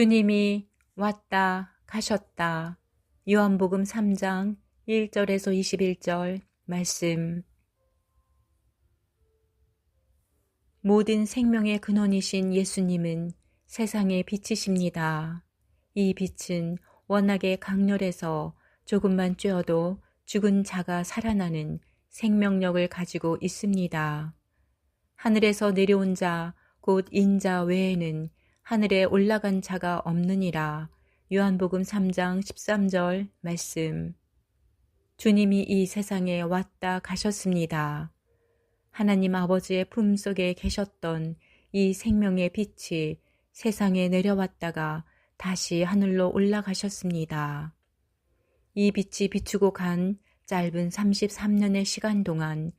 주님이 왔다 가셨다. 요한복음 3장 1절에서 21절 말씀. 모든 생명의 근원이신 예수님은 세상의 빛이십니다. 이 빛은 워낙에 강렬해서 조금만 쬐어도 죽은 자가 살아나는 생명력을 가지고 있습니다. 하늘에서 내려온 자, 곧 인자 외에는 하늘에 올라간 자가 없느니라. 요한복음 3장 13절 말씀. 주님이 이 세상에 왔다 가셨습니다. 하나님 아버지의 품 속에 계셨던 이 생명의 빛이 세상에 내려왔다가 다시 하늘로 올라가셨습니다. 이 빛이 비추고 간 짧은 33년의 시간 동안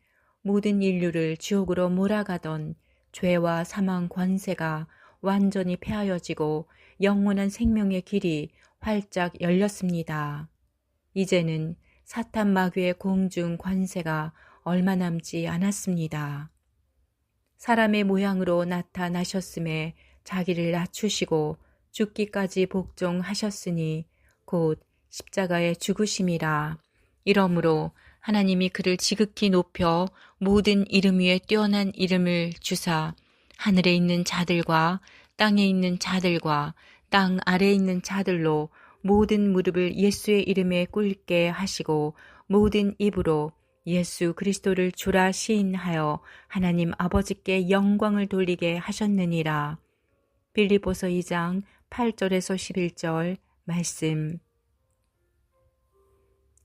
모든 인류를 지옥으로 몰아가던 죄와 사망 권세가 완전히 폐하여지고 영원한 생명의 길이 활짝 열렸습니다. 이제는 사탄 마귀의 공중 관세가 얼마 남지 않았습니다. 사람의 모양으로 나타나셨음에 자기를 낮추시고 죽기까지 복종하셨으니 곧 십자가의 죽으심이라. 이러므로 하나님이 그를 지극히 높여 모든 이름 위에 뛰어난 이름을 주사 하늘에 있는 자들과 땅에 있는 자들과 땅 아래에 있는 자들로 모든 무릎을 예수의 이름에 꿇게 하시고 모든 입으로 예수 그리스도를 주라 시인하여 하나님 아버지께 영광을 돌리게 하셨느니라. 빌리보서 2장 8절에서 11절 말씀.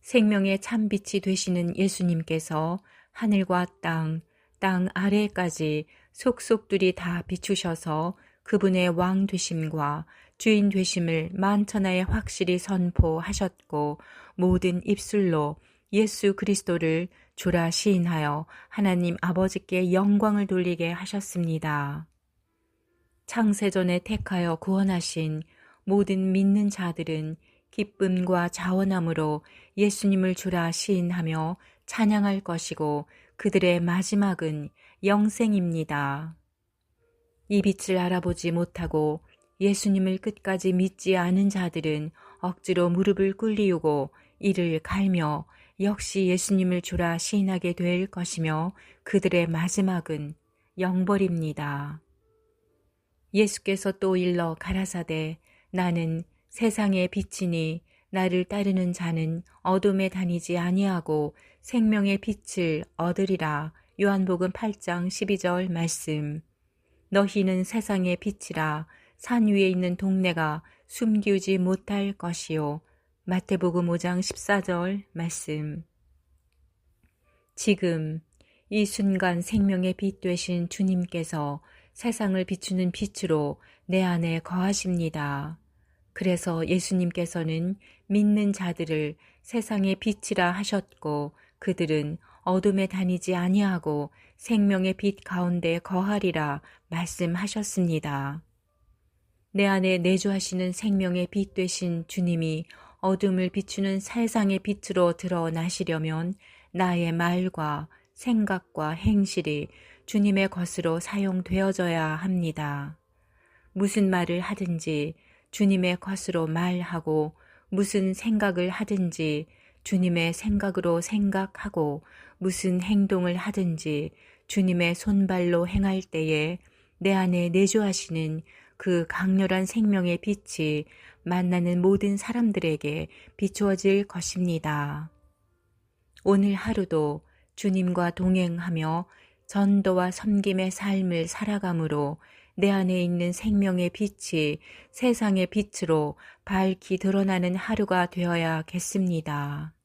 생명의 참빛이 되시는 예수님께서 하늘과 땅, 땅 아래까지 속속들이 다 비추셔서 그분의 왕 되심과 주인 되심을 만천하에 확실히 선포하셨고 모든 입술로 예수 그리스도를 주라 시인하여 하나님 아버지께 영광을 돌리게 하셨습니다. 창세전에 택하여 구원하신 모든 믿는 자들은 기쁨과 자원함으로 예수님을 주라 시인하며 찬양할 것이고 그들의 마지막은 영생입니다. 이 빛을 알아보지 못하고 예수님을 끝까지 믿지 않은 자들은 억지로 무릎을 꿇리우고 이를 갈며 역시 예수님을 주라 시인하게 될 것이며 그들의 마지막은 영벌입니다. 예수께서 또 일러 가라사대 나는 세상의 빛이니 나를 따르는 자는 어둠에 다니지 아니하고 생명의 빛을 얻으리라. 요한복음 8장 12절 말씀. 너희는 세상의 빛이라 산 위에 있는 동네가 숨기우지 못할 것이요. 마태복음 5장 14절 말씀. 지금 이 순간 생명의 빛 되신 주님께서 세상을 비추는 빛으로 내 안에 거하십니다. 그래서 예수님께서는 믿는 자들을 세상의 빛이라 하셨고 그들은 어둠에 다니지 아니하고 생명의 빛 가운데 거하리라 말씀하셨습니다. 내 안에 내주하시는 생명의 빛 되신 주님이 어둠을 비추는 세상의 빛으로 드러나시려면 나의 말과 생각과 행실이 주님의 것으로 사용되어져야 합니다. 무슨 말을 하든지 주님의 것으로 말하고 무슨 생각을 하든지 주님의 생각으로 생각하고 무슨 행동을 하든지 주님의 손발로 행할 때에 내 안에 내주하시는 그 강렬한 생명의 빛이 만나는 모든 사람들에게 비추어질 것입니다. 오늘 하루도 주님과 동행하며 전도와 섬김의 삶을 살아감으로 내 안에 있는 생명의 빛이 세상의 빛으로 밝히 드러나는 하루가 되어야겠습니다.